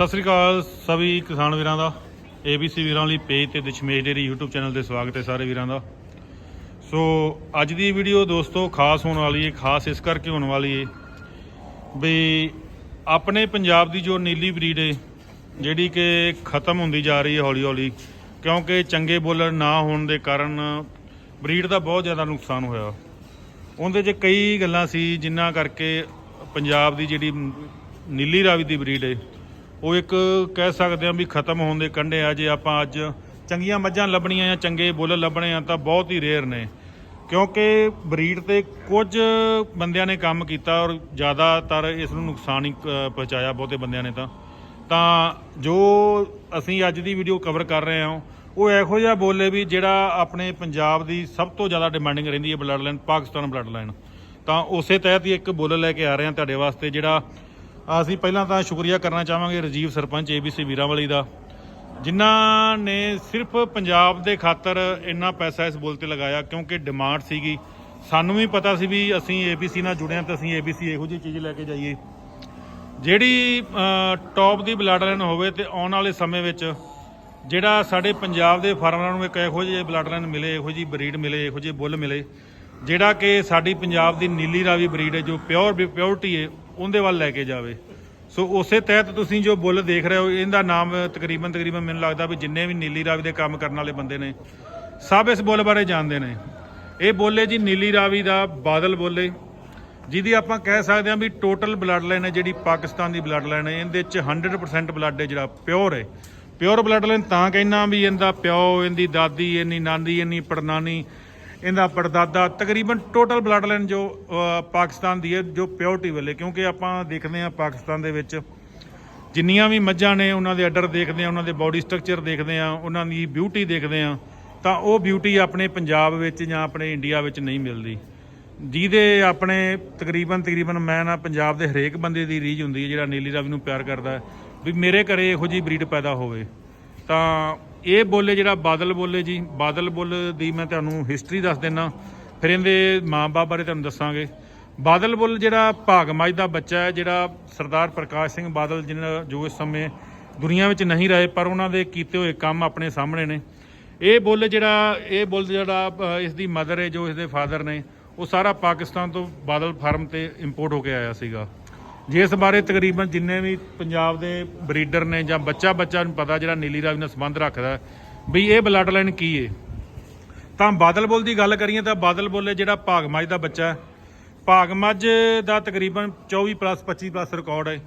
ਸਤਿ ਸ੍ਰੀ ਅਕਾਲ ਸਭੀ ਕਿਸਾਨ ਵੀਰਾਂ ਦਾ ABC ਵੀਰਾਂ ਲਈ ਪੇਜ ਤੇ ਦਸ਼ਮੇਸ਼ ਡੇਰੀ YouTube ਚੈਨਲ ਤੇ ਸਵਾਗਤ ਹੈ ਸਾਰੇ ਵੀਰਾਂ ਦਾ। ਸੋ ਅੱਜ ਦੀ ਵੀਡੀਓ ਦੋਸਤੋ ਖਾਸ ਹੋਣ ਵਾਲੀ ਹੈ, ਖਾਸ ਇਸ ਕਰਕੇ ਹੋਣ ਵਾਲੀ ਹੈ ਵੀ ਆਪਣੇ ਪੰਜਾਬ ਦੀ ਜੋ ਨੀਲੀ ਬਰੀਡ ਹੈ, ਜਿਹੜੀ ਕਿ ਖਤਮ ਹੁੰਦੀ ਜਾ ਰਹੀ ਹੈ ਹੌਲੀ ਹੌਲੀ, ਕਿਉਂਕਿ ਚੰਗੇ ਬੋਲਰ ਨਾ ਹੋਣ ਦੇ ਕਾਰਨ ਬਰੀਡ ਦਾ ਬਹੁਤ ਜ਼ਿਆਦਾ ਨੁਕਸਾਨ ਹੋਇਆ। ਉਹਦੇ 'ਚ ਕਈ ਗੱਲਾਂ ਸੀ ਜਿਨ੍ਹਾਂ ਕਰਕੇ ਪੰਜਾਬ ਦੀ ਜਿਹੜੀ ਨੀਲੀ ਰਾਵੀ ਦੀ ਬਰੀਡ ਹੈ ਉਹ ਇੱਕ ਕਹਿ ਸਕਦੇ ਹਾਂ ਵੀ ਖਤਮ ਹੋਣ ਦੇ ਕੰਢੇ ਆ, ਜੇ ਆਪਾਂ ਅੱਜ ਚੰਗੀਆਂ ਮੱਝਾਂ ਲੱਭਣੀਆਂ ਜਾਂ ਚੰਗੇ ਬੁੱਲ ਲੱਭਣੇ ਆ, ਤਾਂ ਬਹੁਤ ਹੀ ਰੇਅਰ ਨੇ। ਕਿਉਂਕਿ ਬਰੀਡ ਤੇ ਕੁਝ ਬੰਦਿਆਂ ਨੇ ਕੰਮ ਕੀਤਾ ਔਰ ਜ਼ਿਆਦਾਤਰ ਇਸ ਨੂੰ ਨੁਕਸਾਨ ਹੀ ਪਹੁੰਚਾਇਆ ਬਹੁਤੇ ਬੰਦਿਆਂ ਨੇ ਤਾਂ। ਤਾਂ ਜੋ ਅਸੀਂ ਅੱਜ ਦੀ ਵੀਡੀਓ ਕਵਰ ਕਰ ਰਹੇ ਹਾਂ, ਉਹ ਇਹੋ ਜਿਹਾ ਬੋਲੇ ਵੀ ਜਿਹੜਾ ਆਪਣੇ ਪੰਜਾਬ ਦੀ ਸਭ ਤੋਂ ਜ਼ਿਆਦਾ ਡਿਮਾਂਡਿੰਗ ਰਹਿੰਦੀ ਹੈ blood line Pakistan blood line ਤਾਂ ਉਸੇ ਤਹਿਤ ਹੀ ਇੱਕ ਬੁੱਲ ਲੈ ਕੇ ਆ ਰਹੇ ਹਾਂ ਤੁਹਾਡੇ ਵਾਸਤੇ, ਜਿਹੜਾ ਅਸੀਂ ਪਹਿਲਾਂ ਤਾਂ ਸ਼ੁਕਰੀਆ ਕਰਨਾ ਚਾਹਾਂਗੇ ਰਜੀਵ ਸਰਪੰਚ ਏਬੀਸੀ ਵੀਰਾਂਵਾਲੀ ਦਾ, ਜਿਨ੍ਹਾਂ ਨੇ ਸਿਰਫ ਪੰਜਾਬ ਦੇ ਖਾਤਰ ਇੰਨਾ ਪੈਸਾ ਇਸ ਬੁੱਲ ਤੇ ਲਗਾਇਆ ਕਿਉਂਕਿ ਡਿਮਾਂਡ ਸੀਗੀ। ਸਾਨੂੰ ਵੀ ਪਤਾ ਸੀ ਵੀ ਅਸੀਂ ਏਬੀਸੀ ਨਾਲ ਜੁੜਿਆ ਤਾਂ ਅਸੀਂ ਏਬੀਸੀ ਇਹੋ ਜਿਹੀ ਚੀਜ਼ ਲੈ ਕੇ ਜਾਈਏ। ਜਿਹੜੀ ਟੌਪ ਦੀ ਬਲੱਡ ਲਾਈਨ ਹੋਵੇ ਤੇ ਆਉਣ ਵਾਲੇ ਸਮੇਂ ਵਿੱਚ ਜਿਹੜਾ ਸਾਡੇ ਪੰਜਾਬ ਦੇ ਫਾਰਮਰਾਂ ਨੂੰ ਇੱਕ ਇਹੋ ਜਿਹੇ ਬਲੱਡ ਲਾਈਨ ਮਿਲੇ, ਇਹੋ ਜਿਹੀ ਬਰੀਡ ਮਿਲੇ, ਇਹੋ ਜਿਹੇ ਬੁੱਲ ਮਿਲੇ, ਜਿਹੜਾ ਕਿ ਸਾਡੀ ਪੰਜਾਬ ਦੀ ਨੀਲੀ ਰਾਵੀ ਬਰੀਡ ਹੈ, ਜੋ ਪਿਓਰ ਪਿਓਰਟੀ ਹੈ ਉਹਦੇ ਵੱਲ ਲੈ ਕੇ ਜਾਵੇ। ਸੋ ਉਸੇ ਤਹਿਤ ਤੁਸੀਂ ਜੋ ਬੁੱਲ ਦੇਖ ਰਹੇ ਹੋ, ਇਹਦਾ ਨਾਮ ਤਕਰੀਬਨ ਤਕਰੀਬਨ ਮੈਨੂੰ ਲੱਗਦਾ ਵੀ ਜਿੰਨੇ ਵੀ ਨੀਲੀ ਰਾਵੀ ਦੇ ਕੰਮ ਕਰਨ ਵਾਲੇ ਬੰਦੇ ਨੇ, ਸਭ ਇਸ ਬੁੱਲ ਬਾਰੇ ਜਾਣਦੇ ਨੇ। ਇਹ ਬੋਲੇ ਜੀ ਨੀਲੀ ਰਾਵੀ ਦਾ ਬਾਦਲ ਬੋਲੇ, ਜਿਹਦੀ ਆਪਾਂ ਕਹਿ ਸਕਦੇ ਹਾਂ ਵੀ ਟੋਟਲ ਬਲੱਡ ਲਾਈਨ ਹੈ ਜਿਹੜੀ ਪਾਕਿਸਤਾਨ ਦੀ ਬਲੱਡ ਲਾਈਨ ਹੈ। ਇਹਦੇ ਚ 100% ਬਲੱਡ ਹੈ ਜਿਹੜਾ ਪਿਓਰ ਹੈ। ਪਿਓਰ ਬਲੱਡ ਲਾਈਨ ਤਾਂ ਕਹਿਣਾ ਵੀ ਇਹਦਾ ਪਿਓ, ਇਹਦੀ ਦਾਦੀ ਇਹਨੀ ਨਾਨੀ ਇਹਨੀ ਪੜਨਾਨੀ ਇਹਦਾ ਪੜਦਾਦਾ ਤਕਰੀਬਨ ਟੋਟਲ ਬਲੱਡ ਲਾਈਨ ਜੋ ਪਾਕਿਸਤਾਨ ਦੀ ਹੈ, ਜੋ ਪਿਓਰਟੀ ਵੇਲੇ ਕਿਉਂਕਿ ਆਪਾਂ ਦੇਖਦੇ ਹਾਂ ਪਾਕਿਸਤਾਨ ਦੇ ਵਿੱਚ ਜਿੰਨੀਆਂ ਵੀ ਮੱਝਾਂ ਨੇ, ਉਹਨਾਂ ਦੇ ਅੱਡਰ ਦੇਖਦੇ ਆ ਉਹਨਾਂ ਦੇ ਬਾਡੀ ਸਟਰਕਚਰ ਦੇਖਦੇ ਆ ਉਹਨਾਂ ਦੀ ਬਿਊਟੀ ਦੇਖਦੇ ਆ ਤਾਂ ਉਹ ਬਿਊਟੀ ਆਪਣੇ ਪੰਜਾਬ ਵਿੱਚ ਜਾਂ ਆਪਣੇ ਇੰਡੀਆ ਵਿੱਚ ਨਹੀਂ ਮਿਲਦੀ। ਜਿਹਦੇ ਆਪਣੇ ਤਕਰੀਬਨ ਤਕਰੀਬਨ ਮੈਂ ਨਾ ਪੰਜਾਬ ਦੇ ਹਰੇਕ ਬੰਦੇ ਦੀ ਰੀਝ ਹੁੰਦੀ ਹੈ, ਜਿਹੜਾ ਨੀਲੀ ਰਾਵੀ ਨੂੰ ਪਿਆਰ ਕਰਦਾ ਵੀ ਮੇਰੇ ਘਰੇ ਇਹੋ ਜਿਹੀ ਬਰੀਡ ਪੈਦਾ ਹੋਵੇ, ਤਾਂ ਇਹ ਬੋਲੇ ਜਿਹੜਾ ਬਾਦਲ ਬੋਲੇ ਜੀ, ਬਾਦਲ ਬੁੱਲ ਦੀ ਮੈਂ ਤੁਹਾਨੂੰ ਹਿਸਟਰੀ ਦੱਸ ਦਿੰਨਾ। ਫਿਰ ਇਹਦੇ ਮਾਂ-ਬਾਪ ਬਾਰੇ ਤੁਹਾਨੂੰ ਦੱਸਾਂਗੇ। ਬਾਦਲ ਬੁੱਲ ਜਿਹੜਾ ਭਾਗਮਜ ਦਾ ਬੱਚਾ ਹੈ, ਜਿਹੜਾ ਸਰਦਾਰ ਪ੍ਰਕਾਸ਼ ਸਿੰਘ ਬਾਦਲ ਜਿਹਨਾਂ ਜੋ ਇਸ ਸਮੇਂ ਦੁਨੀਆ ਵਿੱਚ ਨਹੀਂ ਰਹੇ, ਪਰ ਉਹਨਾਂ ਦੇ ਕੀਤੇ ਹੋਏ ਕੰਮ ਆਪਣੇ ਸਾਹਮਣੇ ਨੇ। ਇਹ ਬੁੱਲ ਜਿਹੜਾ, ਇਹ ਬੁੱਲ ਜਿਹੜਾ ਇਸ ਦੀ ਮਦਰ ਹੈ, ਜੋ ਇਸ ਦੇ ਫਾਦਰ ਨੇ, ਉਹ ਸਾਰਾ ਪਾਕਿਸਤਾਨ ਤੋਂ ਬਾਦਲ ਫਾਰਮ ਤੇ ਇੰਪੋਰਟ ਹੋ ਕੇ ਆਇਆ ਸੀਗਾ। ਜਿਸ ਬਾਰੇ ਤਕਰੀਬਨ ਜਿੰਨੇ ਵੀ ਪੰਜਾਬ ਦੇ ਬਰੀਡਰ ਨੇ ਜਾਂ ਬੱਚਾ ਬੱਚਾ ਨੂੰ ਪਤਾ, ਜਿਹੜਾ ਨੀਲੀ ਰਾਵੀ ਨਾਲ ਸੰਬੰਧ ਰੱਖਦਾ, ਵੀ ਇਹ ਬਲੱਡ ਲਾਈਨ ਕੀ ਹੈ ਤਾਂ ਬਾਦਲ ਬੁੱਲ ਦੀ ਗੱਲ ਕਰੀਏ ਤਾਂ ਬਾਦਲ ਬੁੱਲ ਜਿਹੜਾ ਭਾਗ ਭਾਗਮੱਝ ਦਾ ਬੱਚਾ ਭਾਗ ਮੱਝ ਦਾ ਤਕਰੀਬਨ 24 ਪਲੱਸ 25 ਪਲੱਸ ਰਿਕਾਰਡ ਹੈ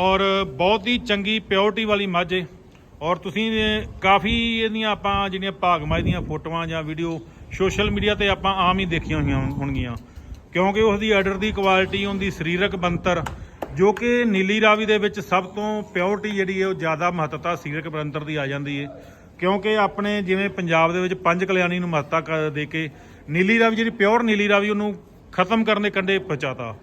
ਔਰ ਬਹੁਤ ਹੀ ਚੰਗੀ ਪਿਓਰਟੀ ਵਾਲੀ ਮੱਝ ਹੈ ਔਰ ਤੁਸੀਂ ਕਾਫੀ ਇਹਦੀਆਂ ਆਪਾਂ ਜਿਹੜੀਆਂ ਭਾਗ ਭਾਗਮੱਝ ਦੀਆਂ ਫੋਟੋਆਂ ਜਾਂ ਵੀਡੀਓ ਸੋਸ਼ਲ ਮੀਡੀਆ ਤੇ ਆਪਾਂ ਆਮ ਹੀ ਦੇਖੀਆਂ ਹੋਈਆਂ ਹੋਣਗੀਆਂ ਕਿਉਂਕਿ ਉਸ ਦੀ ਆਰਡਰ ਦੀ ਕੁਆਲਿਟੀ ਉਹਦੀ ਸਰੀਰਕ ਬਣਤਰ ਜੋ ਕਿ ਨੀਲੀ ਰਾਵੀ ਦੇ ਵਿੱਚ ਸਭ ਤੋਂ ਪਿਓਰਟੀ ਜਿਹੜੀ ਹੈ ਉਹ ਜ਼ਿਆਦਾ ਮਹੱਤਤਾ ਸਰੀਰਕ ਬਣਤਰ ਦੀ ਆ ਜਾਂਦੀ ਹੈ। ਕਿਉਂਕਿ ਆਪਣੇ ਜਿਵੇਂ ਪੰਜਾਬ ਦੇ ਵਿੱਚ ਪੰਜ ਕਲਿਆਣੀ ਨੂੰ ਮਹੱਤਤਾ ਕ- ਦੇ ਕੇ ਨੀਲੀ ਰਾਵੀ ਜਿਹੜੀ ਪਿਓਰ ਨੀਲੀ ਰਾਵੀ ਉਹਨੂੰ ਖਤਮ ਕਰਨ ਦੇ ਕੰਢੇ ਪਹੁੰਚਾਤਾ।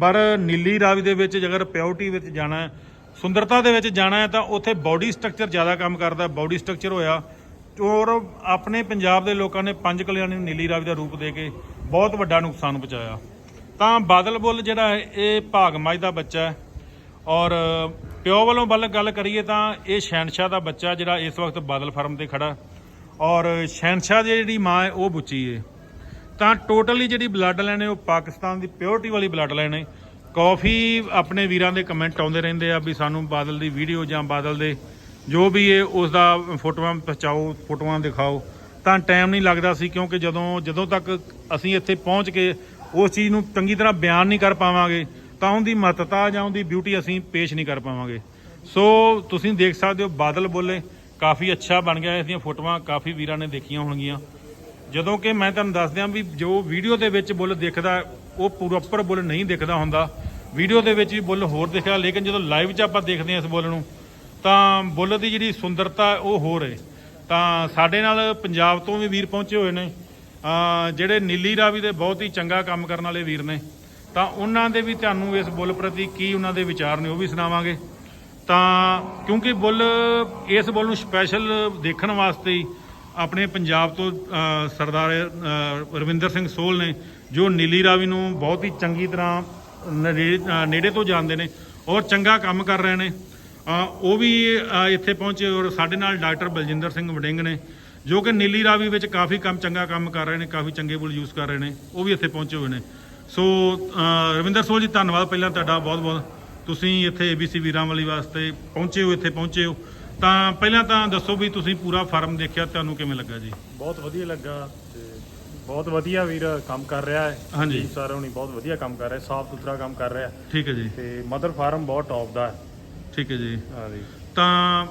ਪਰ ਨੀਲੀ ਰਾਵੀ ਦੇ ਵਿੱਚ ਜੇਕਰ ਪਿਓਰਟੀ ਵਿੱਚ ਜਾਣਾ ਸੁੰਦਰਤਾ ਦੇ ਵਿੱਚ ਜਾਣਾ ਹੈ ਤਾਂ ਉੱਥੇ ਬਾਡੀ ਸਟਰਕਚਰ ਜ਼ਿਆਦਾ ਕੰਮ ਕਰਦਾ ਬਾਡੀ ਸਟਰਕਚਰ ਹੋਇਆ। ਔਰ ਆਪਣੇ ਪੰਜਾਬ ਦੇ ਲੋਕਾਂ ਨੇ ਪੰਜ ਕਲਿਆਣੀ ਨੂੰ ਨੀਲੀ ਰਾਵੀ ਦਾ ਰੂਪ ਦੇ ਕੇ ਬਹੁਤ ਵੱਡਾ ਨੁਕਸਾਨ ਪਹੁੰਚਾਇਆ। ਤਾਂ ਬਾਦਲ ਬੁੱਲ ਜਿਹੜਾ ਹੈ, ਇਹ ਭਾਗਮੱਝ ਦਾ ਬੱਚਾ ਹੈ। ਔਰ ਪਿਓ ਵੱਲੋਂ ਵੱਲ ਗੱਲ ਕਰੀਏ ਤਾਂ ਇਹ ਸ਼ਹਿਨਸ਼ਾਹ ਦਾ ਬੱਚਾ ਜਿਹੜਾ ਇਸ ਵਕਤ ਬਾਦਲ ਫਾਰਮ ਤੇ ਖੜਾ। ਔਰ ਸ਼ਹਿਨਸ਼ਾਹ ਦੀ ਜਿਹੜੀ ਮਾਂ ਹੈ, ਉਹ ਬੁੱਚੀ ਹੈ। ਤਾਂ ਟੋਟਲੀ ਜਿਹੜੀ ਬਲੱਡ ਲਾਈਨ ਹੈ, ਉਹ ਪਾਕਿਸਤਾਨ ਦੀ ਪਿਓਰਟੀ ਵਾਲੀ ਬਲੱਡ ਲਾਈਨ ਹੈ। ਕਾਫੀ ਆਪਣੇ ਵੀਰਾਂ ਦੇ ਕਮੈਂਟ ਆਉਂਦੇ ਰਹਿੰਦੇ ਆ ਵੀ ਸਾਨੂੰ ਬਾਦਲ ਦੀ ਵੀਡੀਓ ਜਾਂ ਬਾਦਲ ਦੇ ਜੋ ਵੀ ਹੈ ਉਸ ਦਾ ਫੋਟੋਆਂ ਪਹੁੰਚਾਓ, ਫੋਟੋਆਂ ਦਿਖਾਓ। ਤਾਂ ਟਾਈਮ ਨਹੀਂ ਲੱਗਦਾ ਸੀ ਕਿਉਂਕਿ ਜਦੋਂ ਜਦੋਂ ਤੱਕ ਅਸੀਂ ਇੱਥੇ ਪਹੁੰਚ ਕੇ ਉਸ ਚੀਜ਼ ਨੂੰ ਚੰਗੀ ਤਰ੍ਹਾਂ ਬਿਆਨ ਨਹੀਂ ਕਰ ਪਾਵਾਂਗੇ, ਤਾਂ ਉਹਦੀ ਮਹੱਤਤਾ ਜਾਂ ਉਹਦੀ ਬਿਊਟੀ ਅਸੀਂ ਪੇਸ਼ ਨਹੀਂ ਕਰ ਪਾਵਾਂਗੇ। ਸੋ ਤੁਸੀਂ ਦੇਖ ਸਕਦੇ ਹੋ ਬਾਦਲ ਬੋਲੇ, ਕਾਫੀ ਅੱਛਾ ਬਣ ਗਿਆ ਇਸ ਦੀਆਂ ਫੋਟੋਆਂ ਕਾਫੀ ਵੀਰਾਂ ਨੇ ਦੇਖੀਆਂ ਹੋਣਗੀਆਂ। ਜਦੋਂ ਕਿ ਮੈਂ ਤੁਹਾਨੂੰ ਦੱਸ ਦਿਆਂ ਵੀ ਜੋ ਵੀਡੀਓ ਦੇ ਵਿੱਚ ਬੁੱਲ ਦਿਖਦਾ, ਉਹ ਪ੍ਰੋਪਰ ਬੁੱਲ ਨਹੀਂ ਦਿਖਦਾ ਹੁੰਦਾ। ਵੀਡੀਓ ਦੇ ਵਿੱਚ ਵੀ ਬੁੱਲ ਹੋਰ ਦਿਖਦਾ ਲੇਕਿਨ ਜਦੋਂ ਲਾਈਵ 'ਚ ਆਪਾਂ ਦੇਖਦੇ ਹਾਂ ਇਸ ਬੁੱਲ ਨੂੰ, ਤਾਂ ਬੁੱਲ ਦੀ ਜਿਹੜੀ ਸੁੰਦਰਤਾ ਉਹ ਹੋਰ ਹੈ ਤਾਂ ਸਾਡੇ ਨਾਲ ਪੰਜਾਬ ਤੋਂ ਵੀ ਵੀਰ ਪਹੁੰਚੇ ਹੋਏ ਨੇ। ਜਿਹੜੇ ਨੀਲੀ ਰਾਵੀ ਦੇ ਬਹੁਤ ਹੀ ਚੰਗਾ ਕੰਮ ਕਰਨ ਵਾਲੇ ਵੀਰ ਨੇ, ਤਾਂ ਉਹਨਾਂ ਦੇ ਵੀ ਤੁਹਾਨੂੰ ਇਸ ਬੁੱਲ ਪ੍ਰਤੀ ਕੀ ਉਹਨਾਂ ਦੇ ਵਿਚਾਰ ਨੇ ਉਹ ਵੀ ਸੁਣਾਵਾਂਗੇ। ਤਾਂ ਕਿਉਂਕਿ ਬੁੱਲ ਇਸ ਬੁੱਲ ਨੂੰ ਸਪੈਸ਼ਲ ਦੇਖਣ ਵਾਸਤੇ ਹੀ ਆਪਣੇ ਪੰਜਾਬ ਤੋਂ ਸਰਦਾਰ ਰਵਿੰਦਰ ਸਿੰਘ ਸੋਲ ਨੇ ਜੋ ਨੀਲੀ ਰਾਵੀ ਨੂੰ ਬਹੁਤ ਹੀ ਚੰਗੀ ਤਰ੍ਹਾਂ ਨੇੜੇ ਨੇੜੇ ਤੋਂ ਜਾਣਦੇ ਨੇ ਔਰ ਚੰਗਾ ਕੰਮ ਕਰ ਰਹੇ ਨੇ। ਉਹ ਵੀ ਇੱਥੇ ਪਹੁੰਚੇ ਔਰ ਸਾਡੇ ਨਾਲ ਡਾਕਟਰ ਬਲਜਿੰਦਰ ਸਿੰਘ ਵਡਿੰਗ ਨੇ ਜੋ ਕਿ ਨੀਲੀ ਰਾਵੀ ਵਿੱਚ ਕਾਫੀ ਕੰਮ ਚੰਗਾ ਕੰਮ ਕਰ ਰਹੇ ਨੇ ਕਾਫੀ ਚੰਗੇ ਬੁੱਲ ਯੂਜ਼ ਕਰ ਰਹੇ ਨੇ ਉਹ ਵੀ ਇੱਥੇ ਪਹੁੰਚੇ ਹੋਏ ਨੇ। ਸੋ ਰਵਿੰਦਰ ਸੋਲ ਜੀ ਧੰਨਵਾਦ ਪਹਿਲਾਂ ਤੁਹਾਡਾ ਬਹੁਤ ਬਹੁਤ। ਤੁਸੀਂ ਇੱਥੇ ABC ਵੀਰਾਂ ਵਾਲੀ ਵਾਸਤੇ ਪਹੁੰਚੇ ਹੋ ਇੱਥੇ ਪਹੁੰਚੇ ਹੋ। ਤਾਂ ਪਹਿਲਾਂ ਤਾਂ ਦੱਸੋ ਵੀ ਤੁਸੀਂ ਪੂਰਾ ਫਾਰਮ ਦੇਖਿਆ ਤੁਹਾਨੂੰ ਕਿਵੇਂ ਲੱਗਾ ਜੀ? ਬਹੁਤ ਵਧੀਆ ਲੱਗਾ ਤੇ ਬਹੁਤ ਵਧੀਆ ਵੀਰ ਕੰਮ ਕਰ ਰਿਹਾ ਹੈ। ਹਾਂਜੀ। ਸਰ ਹੁਣੀ ਬਹੁਤ ਵਧੀਆ ਕੰਮ ਕਰ ਰਿਹਾ ਸਾਫ਼ ਸੁਥਰਾ ਕੰਮ ਕਰ ਰਿਹਾ। ਠੀਕ ਹੈ ਜੀ। ਤੇ ਮਦਰ ਫਾਰਮ ਬਹੁਤ ਟੌਪ ਦਾ ਹੈ। ਠੀਕ ਹੈ ਜੀ। ਹਾਂਜੀ। ਤਾਂ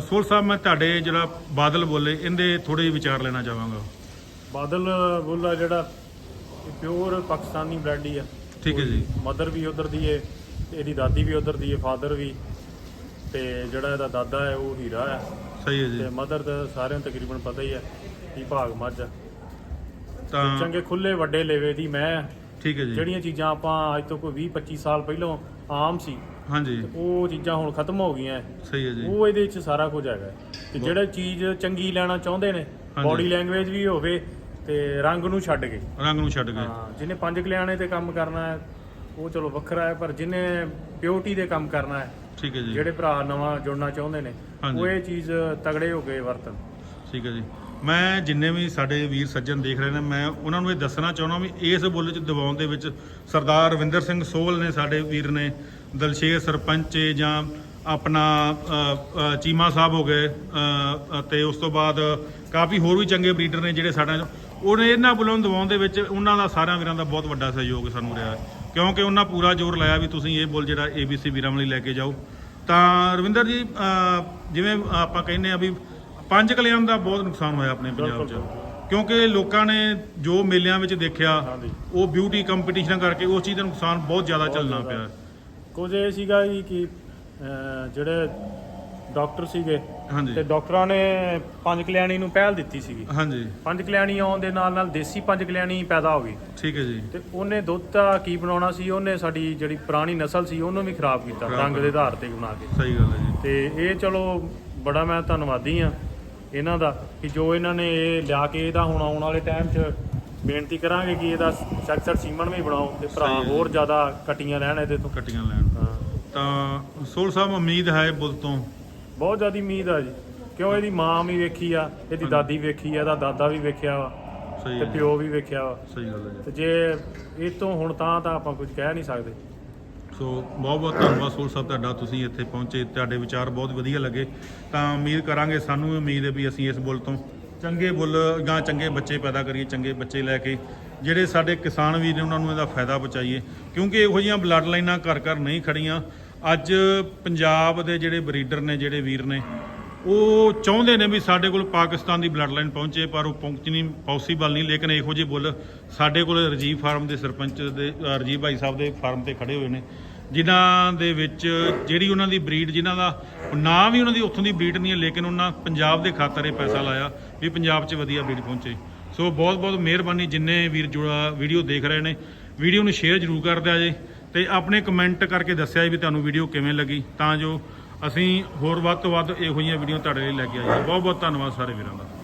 ਸੋਲ ਸਾਹਿਬ ਮੈਂ ਤੁਹਾਡੇ ਜਿਹੜਾ ਬਾਦਲ ਬੋਲੇ ਇਹਦੇ ਥੋੜੇ ਜਿਹੇ ਵਿਚਾਰ ਲੈਣਾ ਚਾਹਾਂਗਾ। ਬਾਦਲ ਬੁੱਲਾ ਜਿਹੜਾ ਪਿਓਰ ਪਾਕਿਸਤਾਨੀ ਬਲੱਡ ਹੀ ਆ। ਠੀਕ ਹੈ ਜੀ। ਮਦਰ ਵੀ ਉਧਰ ਦੀ ਤੇ ਇਹਦੀ ਦਾਦੀ ਵੀ ਉਧਰ ਦੀ ਹੈ ਫਾਦਰ ਵੀ। ਤੇ ਜਿਹੜਾ ਇਹਦਾ ਦਾਦਾ ਹੈ ਉਹ ਹੀਰਾ ਹੈ। ਸਹੀ ਹੈ ਜੀ। ਤੇ ਮਦਰ ਤਾਂ ਸਾਰਿਆਂ ਨੂੰ ਤਕਰੀਬਨ ਪਤਾ ਹੀ ਹੈ ਕੀ ਭਾਗ ਮੱਝ। ਤਾਂ ਚੰਗੇ ਖੁੱਲੇ ਵੱਡੇ ਲੇਵੇ ਦੀ ਮੈਂ ਠੀਕ ਹੈ ਜੀ ਜਿਹੜੀਆਂ ਚੀਜ਼ਾਂ ਆਪਾਂ ਅੱਜ ਤੋਂ ਕੋਈ 20 25 ਸਾਲ ਪਹਿਲਾਂ ਆਮ ਸੀ ਹਾਂਜੀ ਉਹ ਚੀਜ਼ਾਂ ਹੁਣ ਖਤਮ ਹੋ ਗਈਆਂ। ਸਹੀ ਹੈ ਜੀ ਉਹ ਇਹਦੇ ਵਿੱਚ ਸਾਰਾ ਕੁਝ ਹੈਗਾ। ਤੇ ਜਿਹੜਾ ਚੀਜ਼ ਚੰਗੀ ਲੈਣਾ ਚਾਹੁੰਦੇ ਨੇ। ਬਾਡੀ ਲੈਂਗੁਏਜ ਵੀ ਹੋਵੇ ਤੇ ਰੰਗ ਨੂੰ ਛੱਡ ਕੇ ਰੰਗ ਨੂੰ ਛੱਡ ਕੇ ਹਾਂ ਜਿਹਨੇ ਪੰਜ ਕਲਿਆਣੇ ਤੇ ਕੰਮ ਕਰਨਾ ਹੈ ਉਹ ਚਲੋ ਵੱਖਰਾ ਹੈ ਪਰ ਜਿਹਨੇ ਪਿਓਰਟੀ ਦੇ ਕੰਮ ਕਰਨਾ ਹੈ ਠੀਕ ਹੈ ਜੀ ਜਿਹੜੇ ਭਰਾ ਨਵਾਂ ਜੁੜਨਾ ਚਾਹੁੰਦੇ ਨੇ। ਉਹ ਇਹ ਚੀਜ਼ ਤਗੜੇ ਹੋ ਕੇ ਵਰਤਨ ਠੀਕ ਹੈ ਜੀ ਮੈਂ ਜਿੰਨੇ ਵੀ ਸਾਡੇ ਵੀਰ ਸੱਜਣ ਦੇਖ ਰਹੇ ਨੇ ਮੈਂ ਉਹਨਾਂ ਨੂੰ ਇਹ ਦੱਸਣਾ ਚਾਹੁੰਦਾ ਵੀ ਇਸ ਬੁੱਲ ਚ ਦਿਵਾਉਣ ਦੇ ਵਿੱਚ ਸਰਦਾਰ ਰਵਿੰਦਰ ਸਿੰਘ ਸੋਹਲ ਨੇ ਸਾਡੇ ਵੀਰ ਨੇ ਦਲਸ਼ੇਰ ਸਰਪੰਚ ਜਾਂ ਆਪਣਾ ਚੀਮਾ ਸਾਹਿਬ ਹੋ ਗਏ ਅ, ਅਤੇ ਉਸ ਤੋਂ ਬਾਅਦ ਕਾਫੀ ਹੋਰ ਵੀ ਚੰਗੇ ਬਰੀਡਰ ਨੇ ਜਿਹੜੇ ਸਾਡਾ ਉਹਨੇ ਇਹਨਾਂ ਬੁੱਲਾਂ ਨੂੰ ਦਿਵਾਉਣ ਦੇ ਵਿੱਚ ਉਹਨਾਂ ਦਾ ਸਾਰਿਆਂ ਵੀਰਾਂ ਦਾ ਬਹੁਤ ਵੱਡਾ ਸਹਿਯੋਗ ਸਾਨੂੰ ਰਿਹਾ ਕਿਉਂਕਿ ਉਹਨਾਂ ਪੂਰਾ ਜ਼ੋਰ ਲਾਇਆ ਵੀ ਤੁਸੀਂ ਇਹ ਬੁੱਲ ਜਿਹੜਾ ABC ਵੀਰਾਂ ਵਾਲੀ ਲੈ ਕੇ ਜਾਓ। ਤਾਂ ਰਵਿੰਦਰ ਜੀ ਜਿਵੇਂ ਆਪਾਂ ਕਹਿੰਦੇ ਆ ਵੀ ਪੰਜ ਕਲਿਆਂ ਦਾ ਬਹੁਤ ਨੁਕਸਾਨ ਹੋਇਆ ਆਪਣੇ ਪੰਜਾਬ 'ਚ। ਕਿਉਂਕਿ ਲੋਕਾਂ ਨੇ ਜੋ ਮੇਲਿਆਂ ਵਿੱਚ ਦੇਖਿਆ। ਉਹ ਬਿਊਟੀ ਕੰਪੀਟੀਸ਼ਨਾਂ ਕਰਕੇ ਉਸ ਚੀਜ਼ ਦਾ ਨੁਕਸਾਨ ਬਹੁਤ ਜ਼ਿਆਦਾ ਚੱਲਣਾ। ਪਿਆ। ਕੁਝ ਇਹ ਸੀਗਾ ਜੀ ਕਿ ਜਿਹੜੇ ਡਾਕਟਰ ਸੀਗੇ ਤੇ ਡਾਕਟਰਾਂ ਨੇ ਪੰਜ ਕਲਿਆਣੀ ਨੂੰ ਪਹਿਲ ਦਿੱਤੀ ਸੀਗੀ। ਹਾਂਜੀ। ਪੰਜ ਕਲਿਆਣੀ ਆਉਣ ਦੇ ਨਾਲ ਨਾਲ ਦੇਸੀ ਪੰਜ ਕਲਿਆਣੀ ਪੈਦਾ ਹੋ ਗਈ। ਠੀਕ ਹੈ ਜੀ। ਤੇ ਉਹਨੇ ਦੁੱਧ ਦਾ ਕੀ ਬਣਾਉਣਾ ਸੀ ਉਹਨੇ ਸਾਡੀ ਜਿਹੜੀ ਪੁਰਾਣੀ ਨਸਲ ਸੀ ਉਹਨੂੰ ਵੀ ਖਰਾਬ ਕੀਤਾ ਰੰਗ ਦੇ ਆਧਾਰ ਤੇ ਬਣਾ ਕੇ। ਸਹੀ ਗੱਲ ਹੈ ਜੀ। ਤੇ ਇਹ ਚਲੋ ਬੜਾ ਮੈਂ ਧੰਨਵਾਦੀ ਆ ਇਹਨਾਂ ਦਾ ਕਿ ਜੋ ਇਹਨਾਂ ਨੇ ਇਹ ਲਿਆ ਕੇ ਇਹਦਾ ਹੁਣ ਆਉਣ ਵਾਲੇ ਟਾਈਮ 'ਚ ਬੇਨਤੀ ਕਰਾਂਗੇ ਕਿ ਇਹਦਾ ਸਖਤ ਸੀਮਨ ਵੀ ਬਣਾਓ ਤੇ ਭਰਾ। ਹੋਰ ਜ਼ਿਆਦਾ ਕਟੀਆਂ ਲੈਣ ਇਹਦੇ ਤੋਂ। ਕਟੀਆਂ ਲੈਣ ਤਾਂ। ਸੋਲ ਸਾਹਿਬ ਉਮੀਦ ਹੈ ਬੁੱਲ ਤੋਂ? ਬਹੁਤ ਜ਼ਿਆਦਾ ਉਮੀਦ ਆ ਜੀ। ਕਿਉਂ ਇਹਦੀ ਮਾਂ ਵੀ ਵੇਖੀ ਆ ਇਹਦੀ। ਦਾਦੀ ਵੇਖੀ ਆ ਇਹਦਾ ਦਾਦਾ ਵੀ ਵੇਖਿਆ ਵਾ ਤੇ ਪਿਓ ਵੀ ਵੇਖਿਆ ਵਾ। ਸਹੀ ਗੱਲ ਹੈ ਜੀ। ਤੇ ਜੇ ਇਹ ਤੋਂ ਹੁਣ ਤਾਂ ਤਾਂ ਆਪਾਂ ਕੁਝ ਕਹਿ ਨਹੀਂ ਸਕਦੇ। ਸੋ ਬਹੁਤ ਬਹੁਤ ਧੰਨਵਾਦ ਸੋਲ ਸਾਹਿਬ ਤੁਹਾਡਾ ਤੁਸੀਂ ਇੱਥੇ ਪਹੁੰਚੇ ਤੁਹਾਡੇ ਵਿਚਾਰ ਬਹੁਤ ਵਧੀਆ ਲੱਗੇ। ਤਾਂ ਉਮੀਦ ਕਰਾਂਗੇ ਸਾਨੂੰ ਵੀ ਉਮੀਦ ਹੈ ਵੀ ਅਸੀਂ ਇਸ ਬੁੱਲ ਤੋਂ ਚੰਗੇ ਬੁੱਲ ਗਾਂ ਚੰਗੇ ਬੱਚੇ ਪੈਦਾ ਕਰੀਏ ਚੰਗੇ ਬੱਚੇ ਲੈ ਕੇ ਜਿਹੜੇ ਸਾਡੇ ਕਿਸਾਨ ਵੀਰ ਨੇ ਉਹਨਾਂ ਨੂੰ ਇਹਦਾ ਫਾਇਦਾ ਪਹੁੰਚਾਈਏ। ਕਿਉਂਕਿ ਇਹੋ ਜਿਹੀਆਂ ਬਲੱਡ ਲਾਈਨਾਂ ਘਰ ਘਰ ਨਹੀਂ ਖੜੀਆਂ ਅੱਜ ਪੰਜਾਬ ਦੇ ਜਿਹੜੇ ਬਰੀਡਰ ਨੇ ਜਿਹੜੇ ਵੀਰ ਨੇ ਉਹ ਚਾਹੁੰਦੇ ਨੇ ਵੀ ਸਾਡੇ ਕੋਲ ਪਾਕਿਸਤਾਨ ਦੀ ਬਲੱਡ ਲਾਈਨ ਪਹੁੰਚੇ ਪਰ ਉਹ ਪਹੁੰਚਣੀ ਪੋਸੀਬਲ ਨਹੀਂ। ਲੇਕਿਨ ਇਹੋ ਜਿਹੇ ਬੁੱਲ ਸਾਡੇ ਕੋਲ ਰਜੀਵ ਫਾਰਮ ਦੇ ਸਰਪੰਚ ਦੇ ਅ, ਰਜੀਵ ਭਾਈ ਸਾਹਿਬ ਦੇ ਫਾਰਮ ਤੇ ਖੜੇ ਹੋਏ ਨੇ। ਜਿਨ੍ਹਾਂ ਦੇ ਵਿੱਚ ਜਿਹੜੀ ਉਹਨਾਂ ਦੀ ਬਰੀਡ, ਜਿਨ੍ਹਾਂ ਦਾ ਨਾਂ ਵੀ ਉਹਨਾਂ ਦੀ ਉੱਥੋਂ ਦੀ ਬਰੀਡ ਨਹੀਂ ਹੈ, ਲੇਕਿਨ ਉਹਨਾਂ ਪੰਜਾਬ ਦੇ ਖਾਤਰ ਇਹ ਪੈਸਾ ਲਾਇਆ ਵੀ ਪੰਜਾਬ 'ਚ ਵਧੀਆ ਬਰੀਡ ਪਹੁੰਚੇ। ਸੋ ਬਹੁਤ ਬਹੁਤ ਮਿਹਰਬਾਨੀ ਜਿੰਨੇ ਵੀਰ ਜੁੜਾ ਵੀਡੀਓ ਦੇਖ ਰਹੇ ਨੇ। ਵੀਡੀਓ ਨੂੰ ਸ਼ੇਅਰ ਜ਼ਰੂਰ ਕਰ ਦਿਆ ਜੇ ਤੇ ਆਪਣੇ ਕਮੈਂਟ ਕਰਕੇ ਦੱਸਿਆ ਜੀ ਵੀ ਤੁਹਾਨੂੰ ਵੀਡੀਓ ਕਿਵੇਂ ਲੱਗੀ, ਤਾਂ ਜੋ ਅਸੀਂ ਹੋਰ ਵੱਧ ਤੋਂ ਵੱਧ ਇਹੋ ਜਿਹੀਆਂ ਵੀਡੀਓ ਤੁਹਾਡੇ ਲਈ ਲੈ ਕੇ ਆਈਏ। ਬਹੁਤ ਬਹੁਤ ਧੰਨਵਾਦ ਸਾਰੇ ਵੀਰਾਂ ਦਾ।